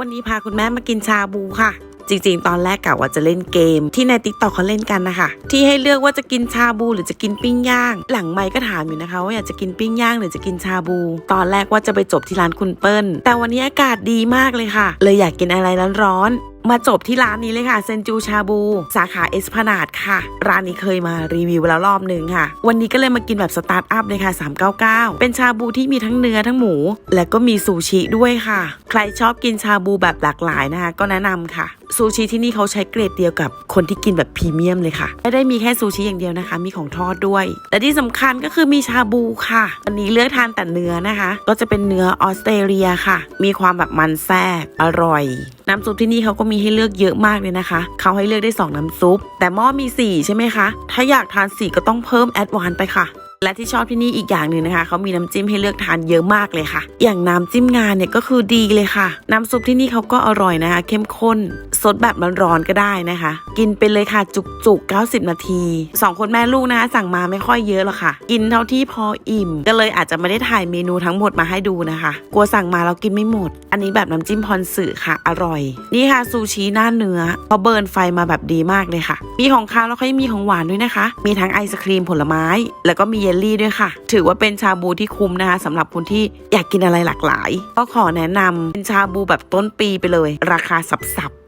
วันนี้พาคุณแม่มากินชาบูค่ะ จริงๆ ตอนแรกกะว่าจะเล่นเกม ที่ในติ๊กต็อกเขาเล่นกันนะคะ ที่ให้เลือกว่าจะกินชาบูหรือจะกินปิ้งย่าง หลังไมค์ก็ถามอยู่นะคะ ว่าอยากจะกินปิ้งย่างหรือจะกินชาบู ตอนแรกว่าจะไปจบที่ร้านคุณเปิ้ลแต่วันนี้อากาศดีมากเลยค่ะ เลยอยากกินอะไรร้อนๆ มาจบที่ร้านนี้เลยค่ะเซนจูชาบู สาขาเอสพนาดค่ะ ร้านนี้เคยมารีวิวแล้วรอบหนึ่งค่ะ วันนี้ก็เลยมากินแบบสตาร์ทอัพเลยค่ะ 399 เป็นชาบูที่มีทั้งเนื้อทั้งหมู และก็มีซูชิด้วยค่ะ ใครชอบกินชาบูแบบหลากหลายนะคะ ก็แนะนำค่ะซูชิที่นี่เขาใช้เกรดเดียวกับคนที่กินแบบพรีเมียมเลยค่ะ ไม่ได้มีแค่ซูชิอย่างเดียวนะคะ มีของทอดด้วย และที่สำคัญก็คือมีชาบูค่ะวันนี้เลือกทานแต่เนื้อนะคะ ก็จะเป็นเนื้อออสเตรเลียค่ะ มีความแบบมันแทรกอร่อย น้ำซุปที่นี่เขาก็มีให้เลือกเยอะมากเลยนะคะ เขาให้เลือกได้ 2 น้ำซุป แต่หม้อมี 4 ใช่ไหมคะ ถ้าอยากทาน 4 ก็ต้องเพิ่มแอดวานไปค่ะ และที่ชอบที่นี่อีกอย่างหนึ่งนะคะเขามีน้ำจิ้มให้เลือกทานเยอะมากเลยค่ะ อย่างน้ำจิ้มงานเนี่ยก็คือดีเลยค่ะ น้ำซุปที่นี่เขาก็อร่อยนะคะ เข้มข้นสดแบบร้อนๆก็ได้นะคะ กินไปเลยค่ะจุกๆ 90 นาทีสองคนแม่ลูกนะคะสั่งมาไม่ค่อยเยอะหรอกค่ะ กินเท่าที่พออิ่ม ก็เลยอาจจะไม่ได้ถ่ายเมนูทั้งหมดมาให้ดูนะคะ กลัวสั่งมาแล้วกินไม่หมด อันนี้แบบน้ำจิ้มพรสึค่ะอร่อย นี่ค่ะซูชิหน้าเนื้อเขาเบิร์นไฟมาแบบดีมากเลยค่ะ มีของคาวแล้วก็ยังมีของหวานด้วยนะคะ มีทั้งไอศครีมผลไม้ แล้วก็มีเยลลี่ด้วยค่ะ ถือว่าเป็นชาบูที่คุ้มนะคะสำหรับคนที่อยากกินอะไรหลากหลาย ก็ขอแนะนำเป็นชาบูแบบต้นปีไปเลย ราคาสับๆ